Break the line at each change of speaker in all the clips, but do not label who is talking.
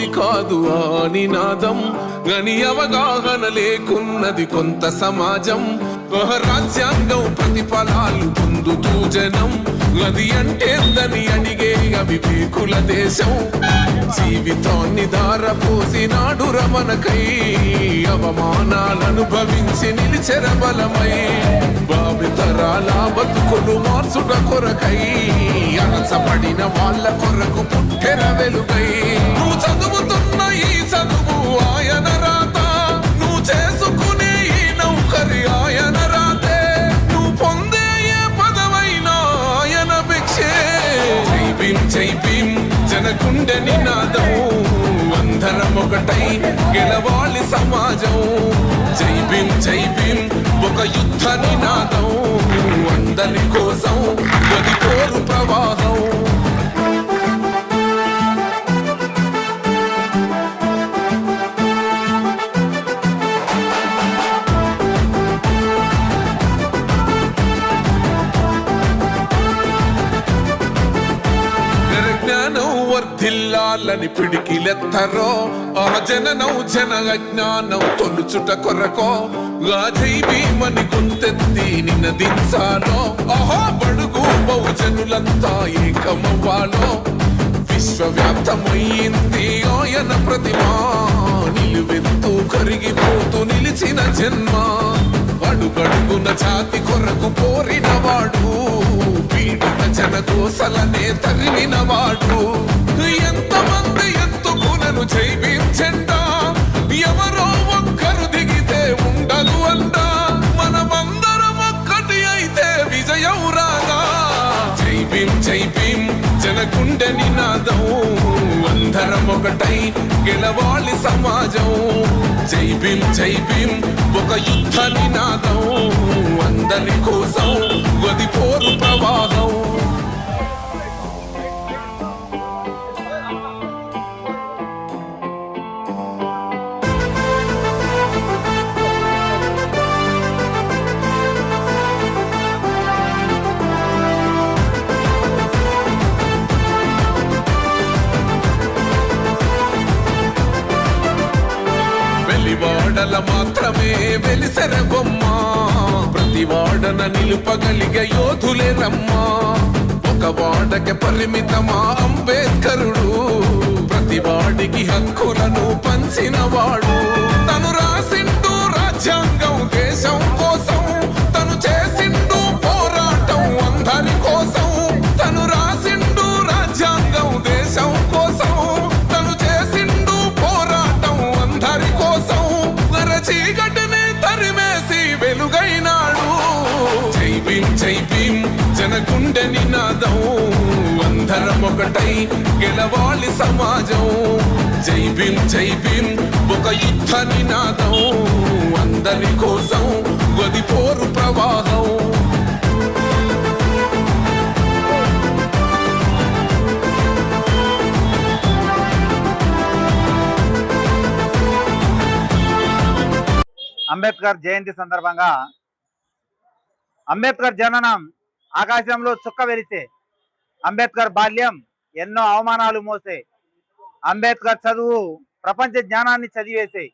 మాకెందుకు కాదు ఆ నినాదం గని అవగాహన లేకున్నది కొంత సమాజం. ఒక రాజ్యాంగం ప్రతిఫలాలు పొందుతూ జనం అది అంటేందని అడిగే అవివేకుల దేశం. జీవితాన్ని దారపోసినాడు రమణకై అవమానాలనుభవించి నిలిచెర బలమై. భావితరాల బతుకులు మార్చుట కొరకై అరచబడిన వాళ్ళ కొరకు పుట్టెర వెలుగై. నువ్వు చదువుతున్న ఈ చదువు ఆయన రాత నువ్వు చేసుకునే ఈ నౌకరి ఆయన రాతే. నువ్వు పొందే ఏ పదవైన ఆయన భిక్షే. జై భీం జై భీం జనకుండె నినాదం అందరం ఒకటై గెలవాలి సమాజం. జై భీం జై భీం ఒక యుద్ధ నినాదం. అందరి కోసం జ్ఞానం వర్ధిల్లాలని పిడికిలెత్తరో ఆ జననం జన అజ్ఞానం తొలుచుట కొరకో గాజై భీమని గుంతెత్తి నినదించాలో ఆహా బడుగు బహుజనులంతా ఏకమవ్వాలో విశ్వవ్యాప్తమయ్యింది ఆయన ప్రతిమా నిలువెత్తు కరిగిపోతూ నిలిచిన జన్మ అడుగడుగున జాతి కొరకు పోరిన వాడు పీడిత జన కోసలనే తరిమిన వాడు. ఎంతమంది ఎత్తుకునను జైవించండా ఎవరో ఒక్కరు దిగితే ఉండదు అంట. మనమందరం ఒక్కటి అయితే విజయం రాగా జై భీమ్ జనకుండె నినాదం. అందరం ఒకటై గెలవాలి సమాజం. జై భీమ్ ఒక యుద్ధ నినాదం. మాత్రమే వెలిసెర బొమ్మ. ప్రతి వాడన నిలుపగలిగ యోధులే రమ్మా. ఒక వాడకి పరిమితమా అంబేద్కరుడు. ప్రతి వాడికి హక్కులను పంచినవాడు. ఒకటై గెలవాలి సమాజం. జై భీమ్ జై భీమ్ ఒక యుద్ధ నినాదం. అందరి కోసం గది పోరు ప్రవాహం.
అంబేద్కర్ జయంతి సందర్భంగా అంబేద్కర్ జననం ఆకాశంలో చుక్క వెలిసే అంబేద్కర్ బాల్యం ఎన్నో అవమానాలు మోసే. అంబేద్కర్ చదువు ప్రపంచ జ్ఞానాన్ని చదివేసే.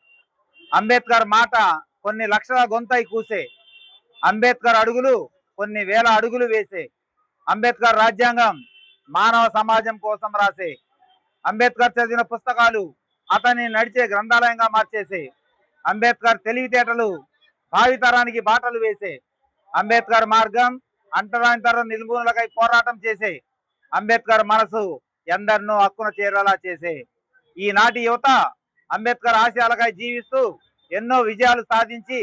అంబేద్కర్ మాట కొన్ని లక్షల గొంతై కూసే. అంబేద్కర్ అడుగులు కొన్ని వేల అడుగులు వేసే. అంబేద్కర్ రాజ్యాంగం మానవ సమాజం కోసం రాసే. అంబేద్కర్ చదివిన పుస్తకాలు అతన్ని నడిచే గ్రంథాలయంగా మార్చేసే. అంబేద్కర్ తెలివితేటలు భావితరానికి బాటలు వేసే. అంబేద్కర్ మార్గం అంటరాంతరం నిర్మూలనకై పోరాటం చేసే. అంబేద్కర్ మనసు ఎందరినో హక్కున చేరేలా చేసే ఈనాటి యువత అంబేద్కర్ ఆశయాలకై జీవిస్తూ ఎన్నో విజయాలు సాధించి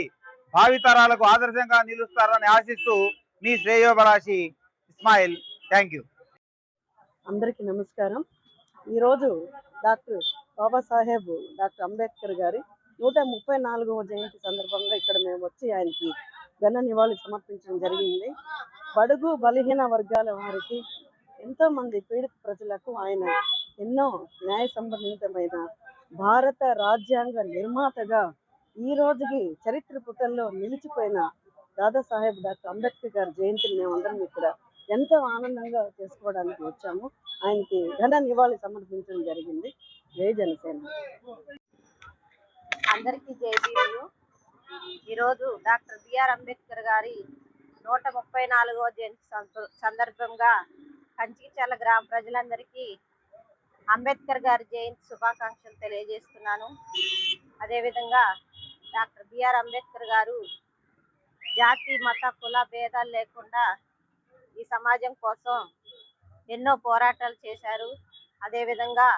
భావితరాలకు ఆదర్శంగా నిలుస్తారని ఆశిస్తూ మీ శ్రేయోభిలాషి ఇస్మాయిల్. థ్యాంక్ యూ
అందరికీ నమస్కారం. ఈరోజు డాక్టర్ బాబాసాహెబ్ డాక్టర్ అంబేద్కర్ గారి నూట ముప్పై నాలుగవ జయంతి సందర్భంగా ఇక్కడ మేము వచ్చి ఆయనకి ఘన నివాళి సమర్పించడం జరిగింది. బడుగు బలహీన వర్గాల వారికి ఎంతో మంది పీడిత ప్రజలకు ఆయన ఎన్నో న్యాయ సంబంధితమైన భారత రాజ్యాంగ నిర్మాతగా ఈ రోజుకి చరిత్ర పుటల్లో నిలిచిపోయిన దాదాసాహెబ్ డాక్టర్ అంబేద్కర్ గారి జయంతిని మేమందరం ఇక్కడ ఎంతో ఆనందంగా చేసుకోవడానికి వచ్చాము. ఆయనకి ఘన నివాళి సమర్పించడం జరిగింది. జై జనసేన.
అందరికీ జేబీలు ఈరోజు డాక్టర్ బిఆర్ అంబేద్కర్ గారి నూట ముప్పై నాలుగో జయంతి సందర్భంగా కంచికిచాల గ్రామ ప్రజలందరికీ అంబేద్కర్ గారి జయంతి శుభాకాంక్షలు తెలియజేస్తున్నాను. అదేవిధంగా డాక్టర్ బిఆర్ అంబేద్కర్ గారు జాతి మత కుల భేదాలు లేకుండా ఈ సమాజం కోసం ఎన్నో పోరాటాలు చేశారు. అదేవిధంగా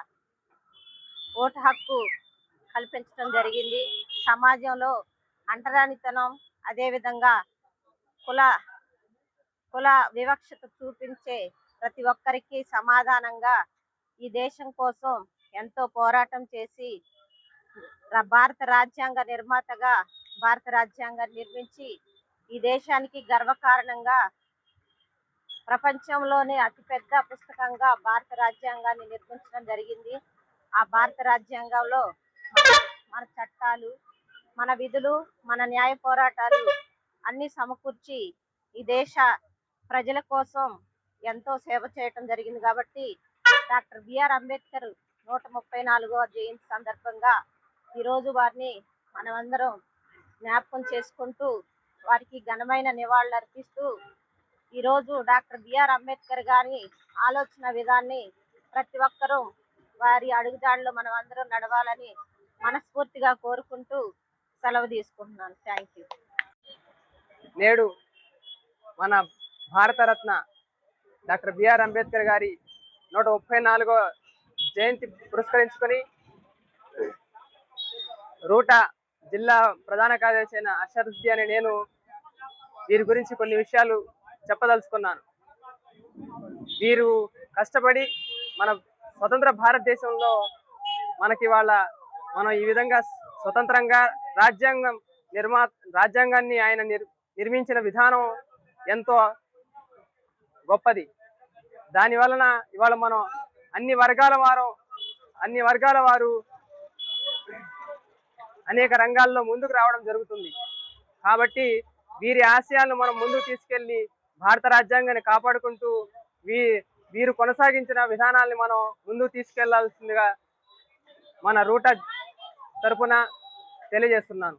ఓటు హక్కు కల్పించడం జరిగింది. సమాజంలో అంటరానితనం అదేవిధంగా కుల కుల వివక్షత చూపించే ప్రతి ఒక్కరికి సమాధానంగా ఈ దేశం కోసం ఎంతో పోరాటం చేసి భారత రాజ్యాంగ నిర్మాతగా భారత రాజ్యాంగాన్ని నిర్మించి ఈ దేశానికి గర్వకారణంగా ప్రపంచంలోనే అతిపెద్ద పుస్తకంగా భారత రాజ్యాంగాన్ని నిర్మించడం జరిగింది. ఆ భారత రాజ్యాంగంలో మన- మన చట్టాలు మన విధులు మన న్యాయ పోరాటాలు అన్ని సమకూర్చి ఈ దేశ ప్రజల కోసం ఎంతో సేవ చేయటం జరిగింది కాబట్టి డాక్టర్ బిఆర్ అంబేద్కర్ నూట ముప్పై నాలుగవ జయంతి సందర్భంగా ఈరోజు వారిని మనమందరం జ్ఞాపకం చేసుకుంటూ వారికి ఘనమైన నివాళులు అర్పిస్తూ ఈరోజు డాక్టర్ బిఆర్ అంబేద్కర్ గారి ఆలోచన విధాన్ని ప్రతి ఒక్కరూ వారి అడుగుజాడలో మనం అందరం నడవాలని మనస్ఫూర్తిగా కోరుకుంటూ సెలవు తీసుకుంటున్నాను. Thank you.
నేడు మన భారతరత్న డాక్టర్ బిఆర్ అంబేద్కర్ గారి నూట ముప్పై నాలుగో జయంతి పురస్కరించుకొని రూటా జిల్లా ప్రధాన కార్యదర్శి అయిన అషరుద్ది అని నేను వీరి గురించి కొన్ని విషయాలు చెప్పదలుచుకున్నాను. వీరు కష్టపడి మన స్వతంత్ర భారతదేశంలో మనకి వాళ్ళ మనం ఈ విధంగా స్వతంత్రంగా రాజ్యాంగం నిర్మా రాజ్యాంగాన్ని ఆయన నిర్ నిర్మించిన విధానం ఎంతో గొప్పది. దాని వలన ఇవాళ మనం అన్ని వర్గాల వారు అన్ని వర్గాల వారు అనేక రంగాల్లో ముందుకు రావడం జరుగుతుంది. కాబట్టి వీరి ఆశయాలను మనం ముందుకు తీసుకెళ్ళి భారత రాజ్యాంగాన్ని కాపాడుకుంటూ వీ వీరు కొనసాగించిన విధానాల్ని మనం ముందుకు తీసుకెళ్ళాల్సిందిగా మన రూట తరపున తెలియజేస్తున్నాను.